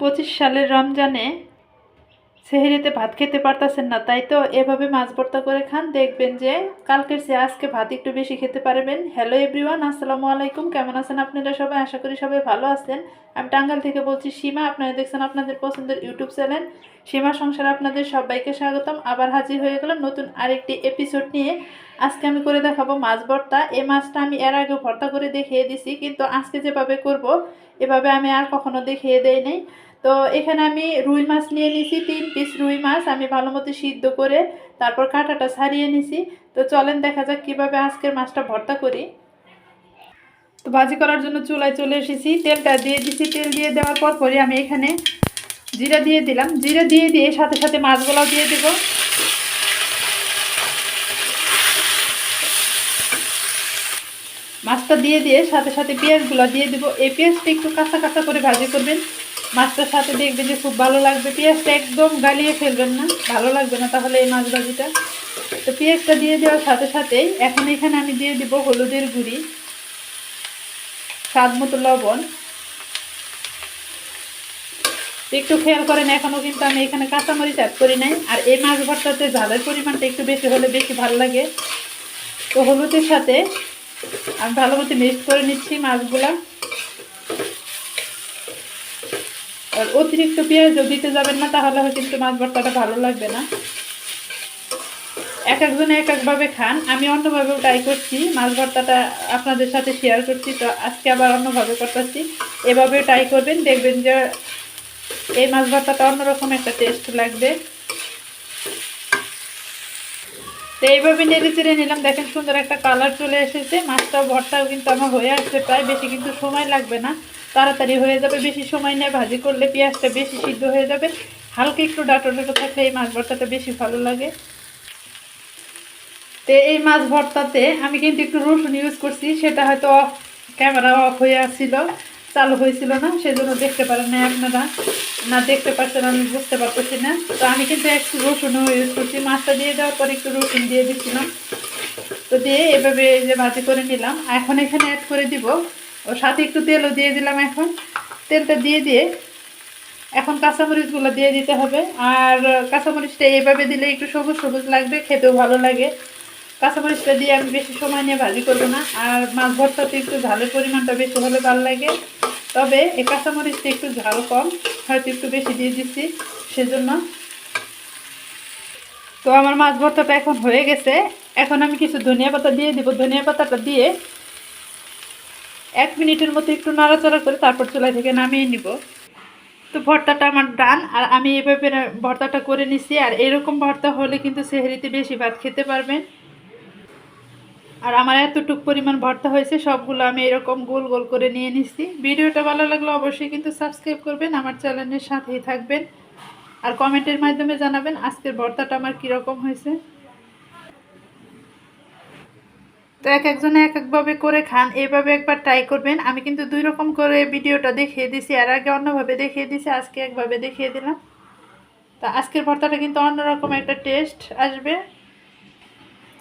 পঁচিশ সালের রমজানে সেহেরিতে ভাত খেতে পারতেছেন না, তাই তো এভাবে মাছ ভর্তা করে খান। দেখবেন যে কালকের সে আজকে ভাত একটু বেশি খেতে পারবেন। হ্যালো এভরিওয়ান আসসালামু আলাইকুম। কেমন আছেন আপনারা সবাই? আশা করি সবাই ভালো আছেন। আমি টাঙ্গাল থেকে বলছি সীমা, আপনারা দেখছেন আপনাদের পছন্দের ইউটিউব চ্যানেল। সীমা সংসারে আপনাদের সবাইকে স্বাগতম। আবার হাজির হয়ে গেলাম নতুন আরেকটি এপিসোড নিয়ে। আজকে আমি করে দেখাবো মাছ ভর্তা। এই মাছটা আমি এর আগে ভর্তা করে দেখিয়ে দিছি, কিন্তু আজকে যেভাবে করব, এভাবে আমি আর কখনো দেখিয়ে দেই নাই। তো এখানে আমি রুই মাছ নিয়ে নিছি, তিন পিস রুই মাছ আমি ভালো মতো সিদ্ধ করে তারপর কাঁটাটা ছাড়িয়ে নিছি। তো চলেন দেখা যাক কীভাবে আজকের মাছটা ভর্তা করি। তো ভাজি করার জন্য চুলায় চলে এসেছি। তেলটা দিয়ে দিছি। তেল দিয়ে দেওয়ার পর পরে আমি এখানে জিরা দিয়ে দিলাম। জিরা দিয়ে দিয়ে সাথে সাথে মাছগুলাও দিয়ে দেবো। মাছটা দিয়ে দিয়ে সাথে সাথে পেঁয়াজগুলো দিয়ে দেবো। এই পেঁয়াজটা একটু কাঁচা কাঁচা করে ভাজি করবেন। মাছটার সাথে দেখবে যে খুব ভালো লাগবে। পেঁয়াজটা একদম গালিয়ে ফেলবেন না, ভালো লাগবে না তাহলে এই মাছ ভাজিটা। তো পেঁয়াজটা দিয়ে দেওয়ার সাথে সাথেই এখন এখানে আমি দিয়ে দিব হলুদের গুঁড়ি, স্বাদ মতো লবণ। একটু খেয়াল করেন এখনও কিন্তু আমি এখানে কাঁচামরিচ অ্যাড করি নাই। আর এই মাছ ভর্তাতে ঝালের পরিমাণটা একটু বেশি হলে বেশি ভালো লাগে। তো হলুদের সাথে আমি ভালো মতো মিক্স করে নিচ্ছি মাছগুলা। আর অতিরিক্ত পেঁয়াজও দিতে যাবেন না, তাহলে কিন্তু মাছ ভর্তাটা ভালো লাগবে না। এক একজনে এক একভাবে খান, আমি অন্যভাবেও ট্রাই করছি, মাছ ভর্তাটা আপনাদের সাথে শেয়ার করছি, তো আজকে আবার অন্যভাবে করতেছি। এভাবে ট্রাই করবেন, দেখবেন যে এই মাছ ভর্তাটা অন্যরকম একটা টেস্ট লাগবে। তো এইভাবে নেড়ে চেড়ে নিলাম। দেখেন সুন্দর একটা কালার চলে এসেছে। মাছটাও ভর্তাও কিন্তু আমার হয়ে আসছে প্রায়। বেশি কিন্তু সময় লাগবে না। তাড়াতাড়ি হয়ে যাবে। বেশি সময় নেয় ভাজি করলে পেঁয়াজটা বেশি সিদ্ধ হয়ে যাবে। হালকা একটু ডাটো ডাটো থাকলে এই মাছ ভর্তাটা বেশি ভালো লাগে। তো এই মাছ ভর্তাতে আমি কিন্তু একটু রসুন ইউজ করছি। সেটা হয়তো ক্যামেরা অফ হয়ে আসছিল। চালু হয়েছিল না, সেজন্য দেখতে পারেন না আপনারা। না দেখতে পাচ্ছেন আমি বুঝতে পারতেছি না। তো আমি কিন্তু একটু রসুনও ইউজ করছি, মাছটা দিয়ে দেওয়ার পর একটু রসুন দিয়ে দিচ্ছিলাম। তো দিয়ে এভাবে যে ভাজি করে নিলাম। এখন এখানে অ্যাড করে দিব। ও সাথে একটু তেলও দিয়ে দিলাম এখন। তেলটা দিয়ে দিয়ে এখন কাঁচামরিচগুলো দিয়ে দিতে হবে। আর কাঁচামরিচটা এইভাবে দিলে একটু সবুজ সবুজ লাগবে, খেতেও ভালো লাগে। কাঁচামরিচটা দিয়ে আমি বেশি সময় নিয়ে ভাজি করব না। আর মাছ ভর্তাতে একটু ঝালের পরিমাণটা বেশি হলে ভালো লাগে। তবে এই কাঁচামরিচটা একটু ঝাল কম, হয়তো একটু বেশি দিয়ে দিচ্ছি সেজন্য। তো আমার মাছ ভর্তাটা এখন হয়ে গেছে। এখন আমি কিছু ধনিয়া পাতা দিয়ে দিব। ধনিয়া পাতাটা দিয়ে এক মিনিটের মতো একটু নাড়াচাড়া করে তারপর চুলা থেকে নামিয়ে নিব। তো ভর্তাটা আমার ডান, আর আমি এভাবে ভর্তাটা করে নিছি। আর এরকম ভর্তা হলে কিন্তু সেহেরিতে বেশি ভাত খেতে পারবেন। আর আমার এতটুক পরিমাণ ভর্তা হয়েছে, সবগুলো আমি এরকম গোল গোল করে নিয়ে নিচ্ছি ভিডিওটা ভালো লাগলে অবশ্যই কিন্তু সাবস্ক্রাইব করবেন, আমার চ্যানেলের সাথেই থাকবেন। আর কমেন্টের মাধ্যমে জানাবেন আজকের ভর্তাটা আমার কীরকম হয়েছে। তো এক একজনে এক একভাবে করে খান, এভাবে একবার ট্রাই করবেন। আমি কিন্তু দুই রকম করে ভিডিওটা দেখিয়ে দিছি আর আগে অন্যভাবে দেখিয়ে দিছি, আজকে একভাবে দেখিয়ে দিলাম। তা আজকের ভর্তাটা কিন্তু অন্যরকম একটা টেস্ট আসবে।